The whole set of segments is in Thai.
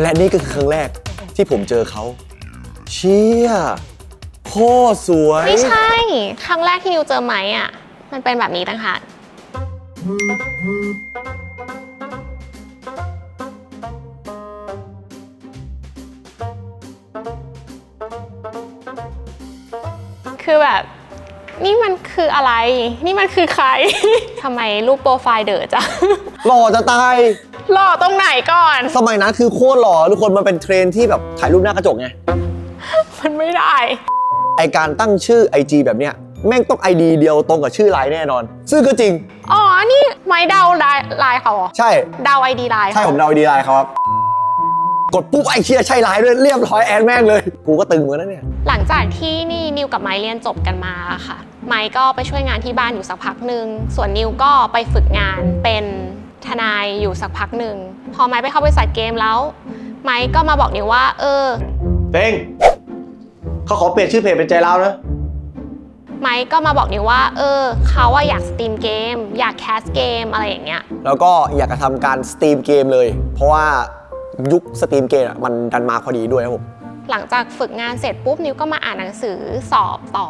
และนี่ก็คือครั้งแรกที่ผมเจอเขา เชี่ยโคตรสวย ไม่ใช่ ครั้งแรกที่นิวเจอไหมอะ มันเป็นแบบนี้ต่างหาก คือแบบ นี่มันคืออะไร นี่มันคือใคร ทำไมรูปโปรไฟล์เด๋อจังหล่อจะตาย หล่อตรงไหนก่อน สมัยนั้นคือโคตรหล่อทุกคนมันเป็นเทรนด์ที่แบบถ่ายรูปหน้ากระจกไง มันไม่ได้ ไอการตั้งชื่อ IG แบบเนี้ยแม่งต้อง ID เดียวตรงกับชื่อไลน์แน่นอน ซึ่งก็จริง อ๋อ นี่ไม้เดาไลน์ไลน์เขาเหรอใช่ เดาไอดีไลน์ใช่ผมเดา ID ไลน์เขาครับ กดปุ๊บไอเชียใช่ไลน์ด้วยเรียบร้อยแอดแม่งเลย กูก็ตึงเหมือนกันนะเนี่ยหลั งจากที่นี่นิวกับไม้เรียนจบกันมาค่ะ ไม้ก็ไปช่วยงานที่บ้านอยู่สักพักหนึ่งส่วนนิวก็ไปฝึกงานเป็นทนายอยู่สักพักหนึ่งพอไม้ไปเข้าบริษัทเกมแล้ว ไม้ก็มาบอกนิวว่า เออเต้งเขาขอเปลี่ยนชื่อเพจเป็นใจเรานะไม้ก็มาบอกนิวว่า เออเขาอะอยากสตรีมเกม อยากแคสเกมอะไรอย่างเงี้ยแล้วก็อยากจะทำการสตรีมเกมเลย เพราะว่ายุคสตรีมเกมอะมันดันมาพอดีด้วยครับผม หลังจากฝึกงานเสร็จปุ๊บนิวก็มาอ่านหนังสือสอบต่อ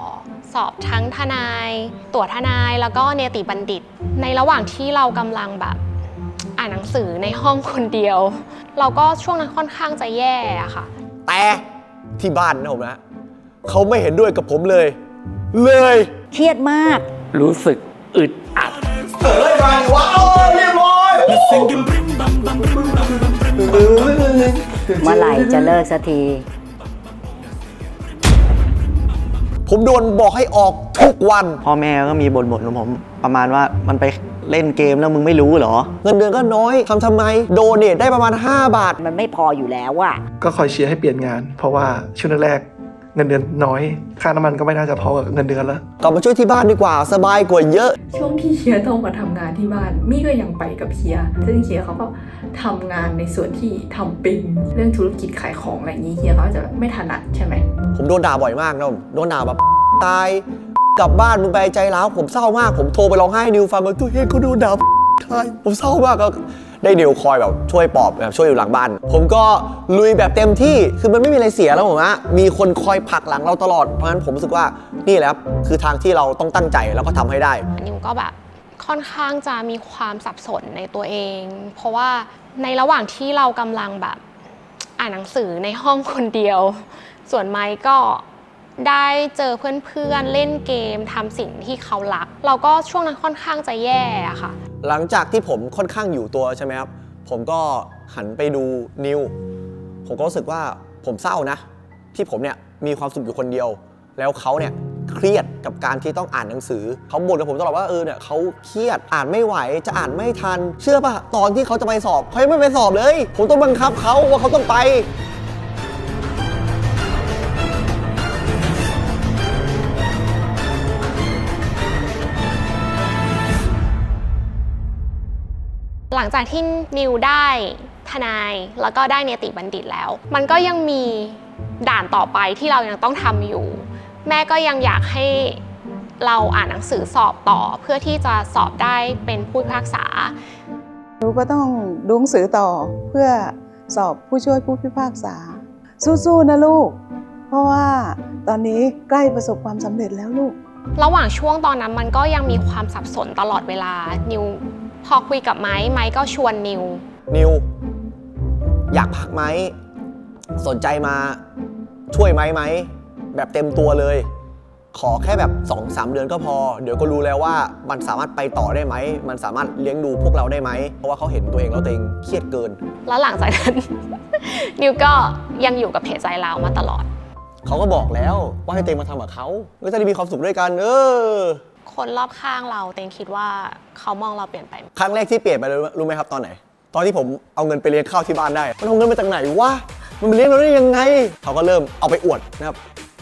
สอบทั้งทนาย ตั๋วทนายแล้วก็เนติบัณฑิต ในระหว่างที่เรากำลังแบบอ่านหนังสือในห้องคนเดียว เราก็ช่วงนั้นค่อนข้างจะแย่อะค่ะ แต่ที่บ้านนะผมนะเขาไม่เห็นด้วยกับผมเลย เลยเครียดมาก รู้สึกอึดอัดเปิดเลยมาว้าวเรียบร้อยเมื่อไหร่จะเลิกสักที ผมโดนบอกให้ออกทุกวัน พ่อแม่ก็มีบ่นบ่นของผม ประมาณว่ามันไปเล่นเกมแล้วมึงไม่รู้เหรอ เงินเดือนก็น้อยทำทำไม โดเนทได้ประมาณ 5 บาท มันไม่พออยู่แล้วอะก็คอยเชียร์ให้เปลี่ยนงาน เพราะว่าช่วงแรกๆ เงินเดือนน้อย ค่าน้ำมันก็ไม่น่าจะพอกับเงินเดือนแล้ว กลับมาช่วยที่บ้านดีกว่าสบายกว่าเยอะ ช่วงที่เชียร์ต้องมาทำงานที่บ้านมี่ก็ยังไปกับเชียร์ซึ่งเชียร์เขาก็ทำงานในส่วนที่ทำเป็นเรื่องธุรกิจขายของอะไรอย่างนี้เชียร์เขาจะไม่ถนัดใช่ไหม ผมโดนด่าบ่อยมากนะผมโดนด่าแบบตายกลับบ้านมึงไปใจร้าวผมเศร้ามาก ผมโทรไปร้องไห้ให้นิวฟังว่าตัวเองก็โดนด่าตายผมเศร้ามากก็ ได้นิวคอยแบบช่วยปอบแบบช่วยอยู่หลังบ้าน ผมก็ลุยแบบเต็มที่คือมันไม่มีอะไรเสียแล้วผมอะมีคนคอยผลักหลังเราตลอดเพราะฉะนั้นผมรู้สึกว่านี่แหละครับคือทางที่เราต้องตั้งใจแล้วก็ทำให้ได้ นิวก็แบบค่อนข้างจะมีความสับสนในตัวเอง เพราะว่าในระหว่างที่เรากำลังแบบ อ่านหนังสือในห้องคนเดียว ส่วนไมค์ก็ ได้เจอเพื่อนๆเล่นเกมทำสิ่งที่เขารัก เราก็ช่วงนั้นค่อนข้างจะแย่อะค่ะ หลังจากที่ผมค่อนข้างอยู่ตัวใช่ไหมครับ ผมก็หันไปดูนิว ผมก็รู้สึกว่าผมเศร้านะ ที่ผมเนี่ยมีความสุขอยู่คนเดียว แล้วเขาเนี่ยเครียดกับการที่ต้องอ่านหนังสือ เขาบ่นกับผมตลอดว่าเออเนี่ยเขาเครียดอ่านไม่ไหวจะอ่านไม่ทัน เชื่อปะตอนที่เขาจะไปสอบเขายังไม่ไปสอบเลย ผมต้องบังคับเขาว่าเขาต้องไป หลังจากที่นิวได้ทนายแล้วก็ได้เนติบัณฑิตแล้ว มันก็ยังมีด่านต่อไปที่เรายังต้องทำอยู่ แม่ก็ยังอยากให้เราอ่านหนังสือสอบต่อ เพื่อที่จะสอบได้เป็นผู้พิพากษาหนูก็ต้องดูหนังสือต่อเพื่อสอบผู้ช่วยผู้พิพากษา สู้ๆนะลูก เพราะว่าตอนนี้ใกล้ประสบความสำเร็จแล้วลูก ระหว่างช่วงตอนนั้นมันก็ยังมีความสับสนตลอดเวลานิว พอคุยกับไม้ไม้ก็ชวนนิว นิว อยากพักไหม สนใจมาช่วยไหมไหม แบบเต็มตัวเลย ขอแค่แบบ2อสเดือนก็พอ เดี๋ยวก็รู้แล้วว่ามันสามารถไปต่อได้ไหม มันสามารถเลี้ยงดูพวกเราได้ไหม เพราะว่าเขาเห็นตัวเองแล้วตัวเองเครียดเกิน แล้วหลังจากนั้น นิวก็ยังอยู่กับเพจใจเรามาตลอด เขาก็บอกแล้วว่าให้เตงมาทำกับเขาก็จะได้มีความสุขด้วยกัน เออ คนรอบข้างเราเตงคิดว่าเขามองเราเปลี่ยนไป ครั้งแรกที่เปลี่ยนไปรู้รู้ไหมครับตอนไหน ตอนที่ผมเอาเงินไปเลี้ยงข้าวที่บ้านได้ มันเอาเงินมาจากไหนวะ มันไปเลี้ยงเราได้ยังไง เขาก็เริ่มเอาไปอวดนะครับ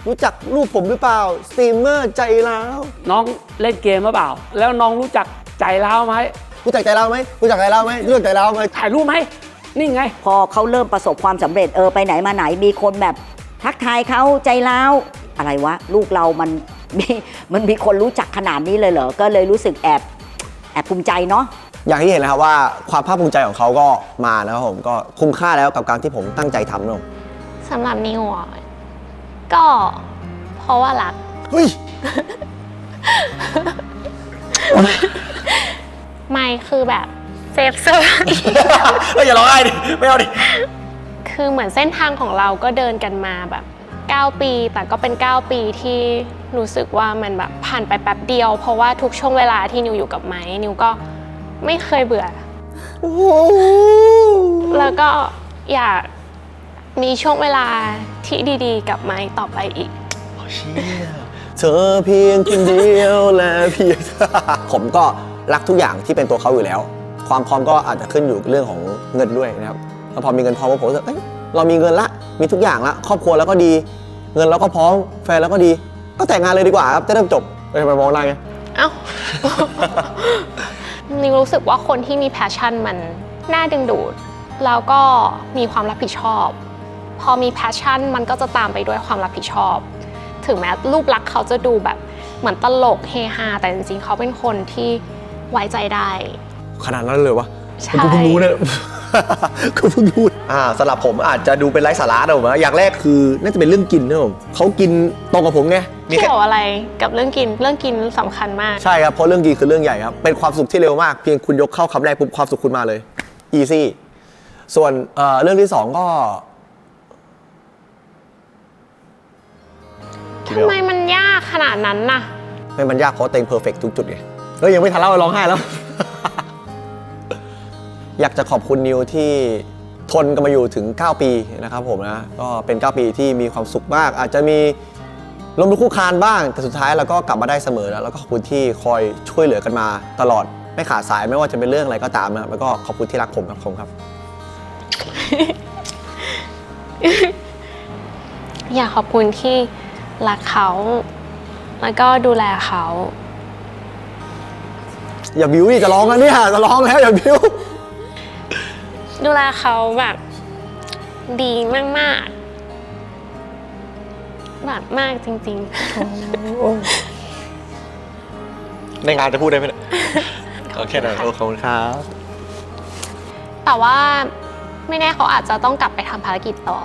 รู้จักรูปผมหรือเปล่า สตรีมเมอร์ใจร้าว น้องเล่นเกมหรือเปล่า แล้วน้องรู้จักใจร้าวไหมรู้จักใจร้าวไหมรู้จักใจร้าวไหมรู้จักใจร้าวไหมถ่ายรูปไหมนี่ไง พอเขาเริ่มประสบความสำเร็จเออไปไหนมาไหนมีคนแบบ ทักทายเขาใจร้าวอะไรวะ ลูกเรามัน มีมันมีคนรู้จักขนาดนี้เลยเหรอ ก็เลยรู้สึกแอบแอบภูมิใจเนาะ อย่างที่เห็นนะครับว่าความภาคภูมิใจของเขาก็มานะครับผมก็คุ้มค่าแล้วกับการที่ผมตั้งใจทำนะผมสำหรับนิวอะก็เพราะว่ารัก เฮ้ย ไม่คือแบบเซฟเซอร์ เฮ้ยอย่าร้องไห้ดิไม่เอาดิ คือเหมือนเส้นทางของเราก็เดินกันมาแบบ 9 ปี แต่ก็เป็น 9 ปีที่รู้สึกว่ามันแบบผ่านไปแป๊บเดียว เพราะว่าทุกช่วงเวลาที่นิวอยู่กับไม้นิวก็ไม่เคยเบื่อ แล้วก็อยากมีช่วงเวลาที่ดีๆ กับไม้ต่อไปอีกเธอเพียงคนเดียวและเพียง ผมก็รักทุกอย่างที่เป็นตัวเขาอยู่แล้ว ความพร้อมก็อาจจะขึ้นอยู่กับเรื่องของเงินด้วยนะครับแล้วพอมีเงินพร้อมผมรู้สึกเอ้ยเรามีเงินละมีทุกอย่างละครอบครัวแล้วก็ดี เงินเราก็พร้อมแฟนแล้วก็ดี ก็แต่งงานเลยดีกว่าครับจะได้จบไปทำไมมองหน้าไงเอ้า นิวรู้สึกว่าคนที่มีแพชชั่นมันน่าดึงดูด แล้วก็มีความรับผิดชอบ พอมีแพชชั่นมันก็จะตามไปด้วยความรับผิดชอบ ถึงแม้รูปลักษณ์เขาจะดูแบบเหมือนตลกเฮฮาแต่จริงๆเขาเป็นคนที่ไว้ใจได้ ขนาดนั้นเลยวะ ใช่กูเพิ่งรู้เนี่ยกูเพิ่งรู้อ่าสำหรับผมอาจจะดูเป็นไร้สาระนะผมนะอย่างแรกคือน่าจะเป็นเรื่องกินนะผมเขากินตรงกับผมไงมีแค่ เกี่ยวอะไรกับเรื่องกินเรื่องกินสำคัญมาก ใช่ครับ เพราะเรื่องกินคือเรื่องใหญ่ครับ เป็นความสุขที่เร็วมาก เพียงคุณยกเข้าคำแรกปุ๊บความสุขคุณมาเลย easy ส่วนเอ่อเรื่องที่สองก็ ทำไมมันยากขนาดนั้นน่ะ ไม่มันยากเพราะเต็งเพอร์เฟกทุกจุดไงเฮ้ยยังไม่ทันเล่าเลยร้องไห้แล้ว อยากจะขอบคุณนิวที่ทนกันมาอยู่ถึง 9 ปีนะครับผมนะก็เป็น 9 ปีที่มีความสุขมาก อาจจะมีล้มลุกคลุกคลานบ้าง แต่สุดท้ายเราก็กลับมาได้เสมอแล้วแล้วก็ขอบคุณที่คอยช่วยเหลือกันมาตลอดไม่ขาดสายไม่ว่าจะเป็นเรื่องอะไรก็ตามนะครับแล้วก็ขอบคุณที่รักผมครับผมครับ อยากขอบคุณที่รักเขา แล้วก็ดูแลเขา อย่าบิวดิจะร้องแล้วเนี่ยจะร้องแล้วอย่าบิว ดูแลเขาแบบดีมากๆ แบบมากจริงในงานจะพูดได้ไหมเนี่ยโอเคนะขอบคุณครับ ๆ แต่ว่าไม่แน่เขาอาจจะต้องกลับไปทำภารกิจต่อ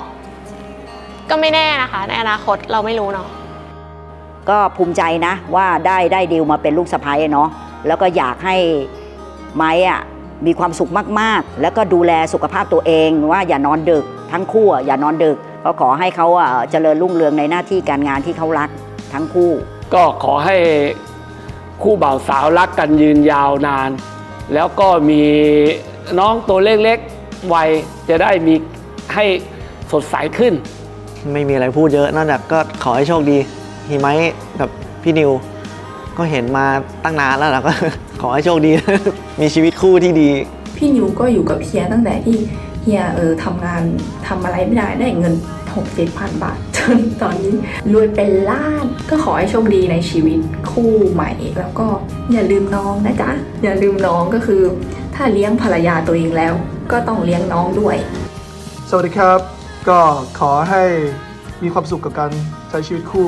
ก็ไม่แน่นะคะ ในอนาคตเราไม่รู้เนาะ ก็ภูมิใจนะว่าได้ได้ดีลมาเป็นลูกสะใภ้เนาะแล้วก็อยากให้ไม้อะ มีความสุขมากๆ แล้วก็ดูแลสุขภาพตัวเองว่าอย่านอนดึก ทั้งคู่อะอย่านอนดึก ก็ขอให้เขาอะเจริญรุ่งเรืองในหน้าที่การงานที่เขารักทั้งคู่ ก็ขอให้คู่บ่าวสาวรักกันยืนยาวนาน แล้วก็มีน้องตัวเล็กๆวัยจะได้มีให้สดใสขึ้น ไม่มีอะไรพูดเยอะนอกจากก็ขอให้โชคดีฮีไมค์กับพี่นิว ก็เห็นมาตั้งนานแล้วเราก็ข อให้โชคดี มีชีวิตคู่ที่ดี พี่นิวก็อยู่กับเฮียตั้งแต่ที่เฮียเออทำงานทำอะไรไม่ได้ได้เงินหกเจ็ดพันบาทจนตอนนี้รวยเป็นล้านก็ขอให้โชคดีในชีวิตคู่ใหม่ แล้วก็อย่าลืมน้องนะจ๊ะ อย่าลืมน้องก็คือ ถ้าเลี้ยงภรรยาตัวเองแล้ว ก็ต้องเลี้ยงน้องด้วย สวัสดีครับ ก็ขอให้มีความสุขกับการใช้ชีวิตคู่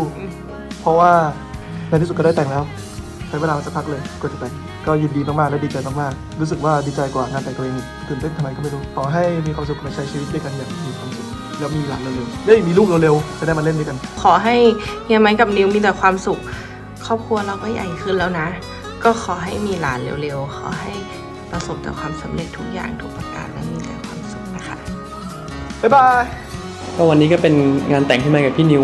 เพราะว่าในที่สุดก็ได้แต่งแล้วใช้เวลามาสักพักเลยกว่าจะแต่ง ก็ยินดีมากๆและดีใจมากๆรู้สึกว่าดีใจกว่างานแต่งตัวเองอีกตื่นเต้นทำไมก็ไม่รู้ขอให้มีความสุขในใช้ชีวิตด้วยกันอย่างมีความสุขแล้วมีหลานเร็วๆได้มีลูกเร็วๆจะได้มาเล่นด้วยกัน ขอให้เฮียไม้กับนิวมีแต่ความสุข ครอบครัวเราก็ใหญ่ขึ้นแล้วนะ ก็ขอให้มีหลานเร็วๆขอให้ประสบแต่ความสำเร็จทุกอย่างทุกประการและมีแต่ความสุขนะคะบ๊ายบายก็วันนี้ก็เป็นงานแต่งที่มากับพี่นิว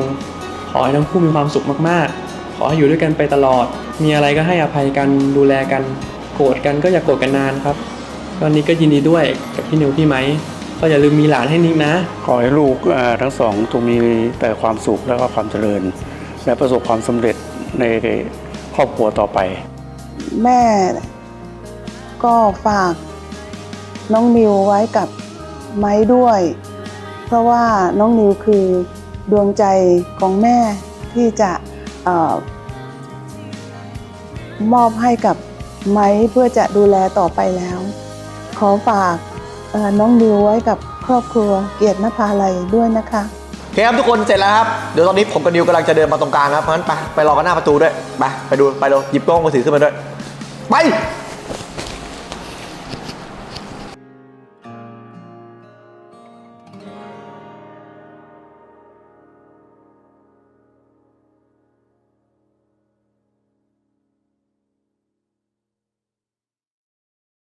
ขอให้ทั้งคู่มีความสุขมากๆ ขอให้อยู่ด้วยกันไปตลอด มีอะไรก็ให้อภัยกันดูแลกัน โกรธกันก็อย่าโกรธกันนานครับวันนี้ก็ยินดีด้วยกับพี่นิวพี่ไม้ก็อย่าลืมมีหลานให้นิกนะ ขอให้ลูกเอ่อทั้งสองจงมีแต่ความสุขและก็ความเจริญ และประสบความสำเร็จในครอบครัวต่อไป แม่ก็ฝากน้องนิวไว้กับไม้ด้วย เพราะว่าน้องนิวคือดวงใจของแม่ที่จะเออ มอบให้กับไม้เพื่อจะดูแลต่อไปแล้ว ขอฝากน้องนิวไว้กับครอบครัวเกียรตินภาลัยด้วยนะคะโอเคครับทุกคนเสร็จแล้วครับ เดี๋ยวตอนนี้ผมกับนิวกำลังจะเดินมาตรงกลางครับเพราะฉะนั้นไปไปรอกันหน้าประตูด้วย ไปไปดูไปเลยหยิบกล้องมือถือขึ้นมาด้วย ไป